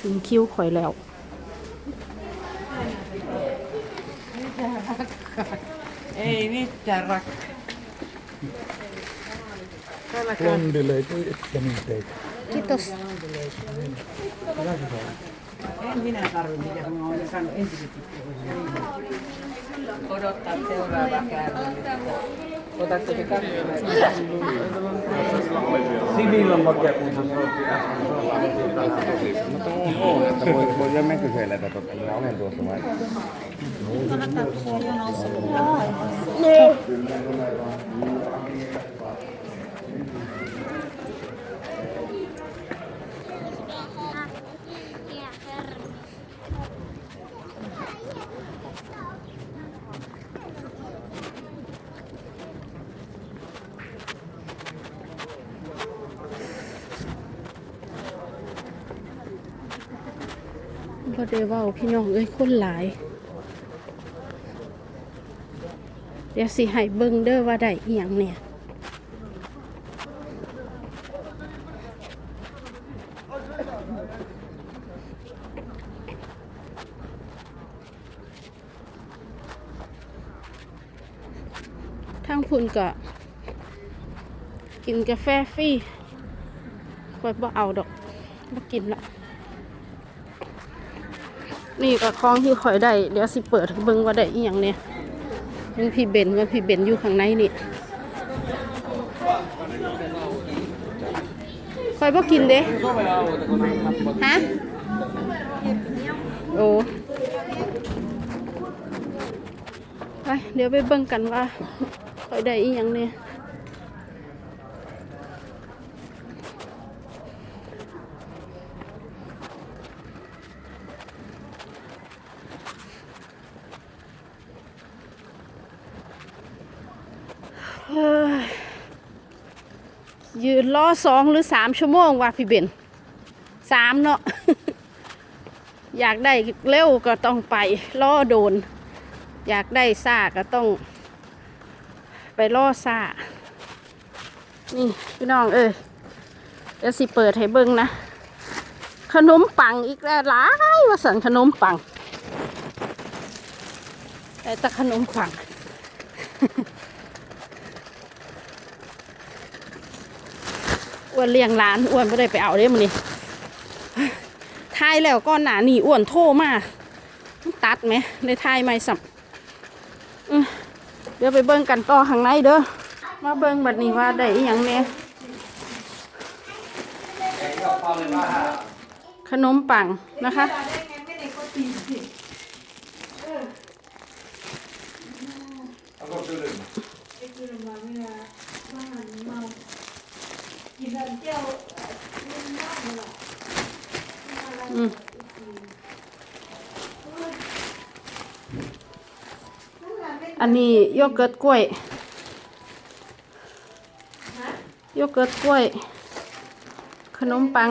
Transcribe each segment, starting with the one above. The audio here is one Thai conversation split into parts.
ถึงคิ้วข่อยแล้ว Ei mitään rakka. Blondileitä ja minteitä. Kiitos. En minä tarvi mitään, kun mä olen saanut entiset Odottaa seuraavaa käärmettä. สิบีลบแกูจนไม่เคยแล้วแต่ตอนนี้ตัวสมัยนี่ บ่ได้เว้าพี่น้องเอ้ยคนหลาย เดี๋ยวสิให้เบิ่งเด้อว่าได้อีหยังเนี่ยทางพุ่นก็กินกาแฟฟรีคอยบ่เอาดอกบ่กินละ นี่ก็คล้องที่ข่อยได้เดี๋ยวสิเปิดเบิ่งว่าได้อีหยังเนี่ยมันพี่เบนว่าพี่เบนอยู่ข้างในนี่ข่อยบ่กินเด้ฮะโอ้ไปเดี๋ยวไปเบิ่งกันว่าข่อยได้อีหยังเนี่ย ยืนรอสองหรือสามชั่วโมงว่ะพี่เบนสามเนาะอยากได้เร็วก็ต้องไปรอโดน อยากได้ซ่าก็ต้อง ไปรอซ่า นี่พี่น้องเอ้ยเดี๋ยวสิเปิดให้เบิ้งนะ ขนมปังอีกแล้วหลายว่าสันขนมปังแต่แต่ขนมปัง อ้วนเลี้ยงร้านอ้วนไม่ได้ไปเอาเด้มันนี่ทายแล้วก้อนหนาหนี่อ้วนโทมาตัดไหมในทายไม่สับเดี๋ยวไปเบิ้งกันต่อข้างในเด้อมาเบิ้งบัดนี้ว่าได้อย่างเนี้ยขนมปังนะคะ อันนี้โยเกิร์ตกล้วยโยเกิร์ตกล้วย ขนมปัง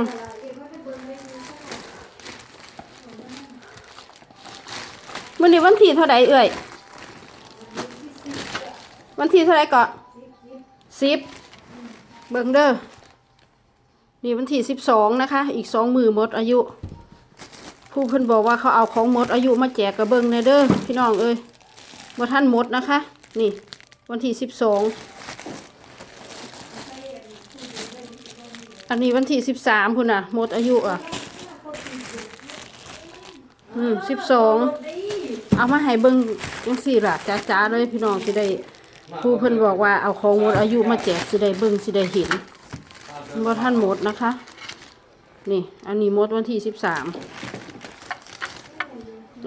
มื่อนี้วันที่เท่าไหร่เอ่ย วันที่เท่าไหร่ก็สิบเบิ่งเด้อนี่วันที่สิบสองนะคะ อีกสองมือหมดอายุ ผู้เพิ่นบอกว่าเขาเอาของหมดอายุมาแจกกระเบิงในเด้อพี่น้องเอ้ยบ่ท่านหมดนะคะ นี่ วันที่สิบสองอันนี้วันที่สิบสามคุณน่ะหมดอายุอะ อืมสิบสองเอามาให้เบิ่งจังสี่ล่ะจ้าๆเลยพี่น้องสิได้ผู้เพิ่นบอกว่าเอาของหมดอายุมาแจกสิได้เบิ่งสิได้เห็นบ่ท่านหมดนะคะ นี่ อันนี้หมดวันที่สิบสาม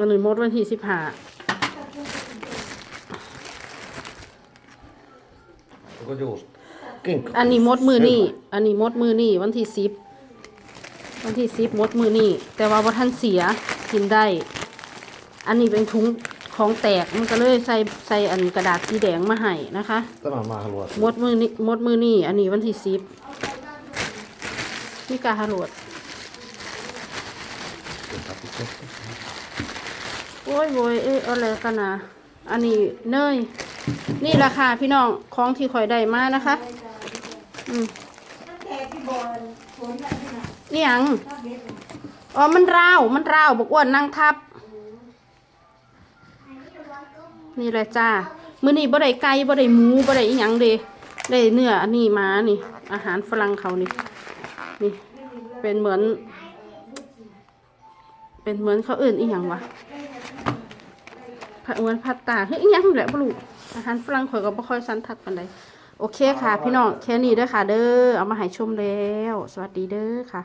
อันนี้หมดวันที่สิบห้าก็อยู่กิ่งอันนี้หมดมือนี่ อันนี้หมดมือนี่วันที่สิบวันที่สิบหมดมือนี่ แต่ว่าบ่ท่านเสียกินได้ อันนี้เป็นถุงของแตกมันก็เลยใส่ใส่อันกระดาษสีแดงมาให้นะคะตมามาหัวหมดมือนี่หมดมือนี่ อันนี้วันที่สิบนี่กาฮาโรด โอ้ยโวยเอ๊ะอะไรกันนะอันนี้เนย นี่ราคาพี่น้องของที่ข่อยได้มานะคะ อืมนี่ยังอ๋อ มันราว มันราวบอกอ้วนนั่งทับ นี่เลยจ้า มื้อนี้บ่ได้ไก่บ่ได้หมูบ่ได้อีหยังเด้ได้เนื้ออันนี้มานี่ อาหารฝรั่งเขานี่ นี่ เป็นเหมือน เป็นเหมือนเขาอื่นอีหยังวะ ผัดเหมือนผัดตาเฮ้ยอีหยังแหละบ่รู้อาหารฝรั่งข่อยก็บ่ค่อยสันทัดปานใดโอเคค่ะ พี่น้องแค่นี้เด้อค่ะ เด้อเอามาให้ชมแล้ว สวัสดีเด้อค่ะ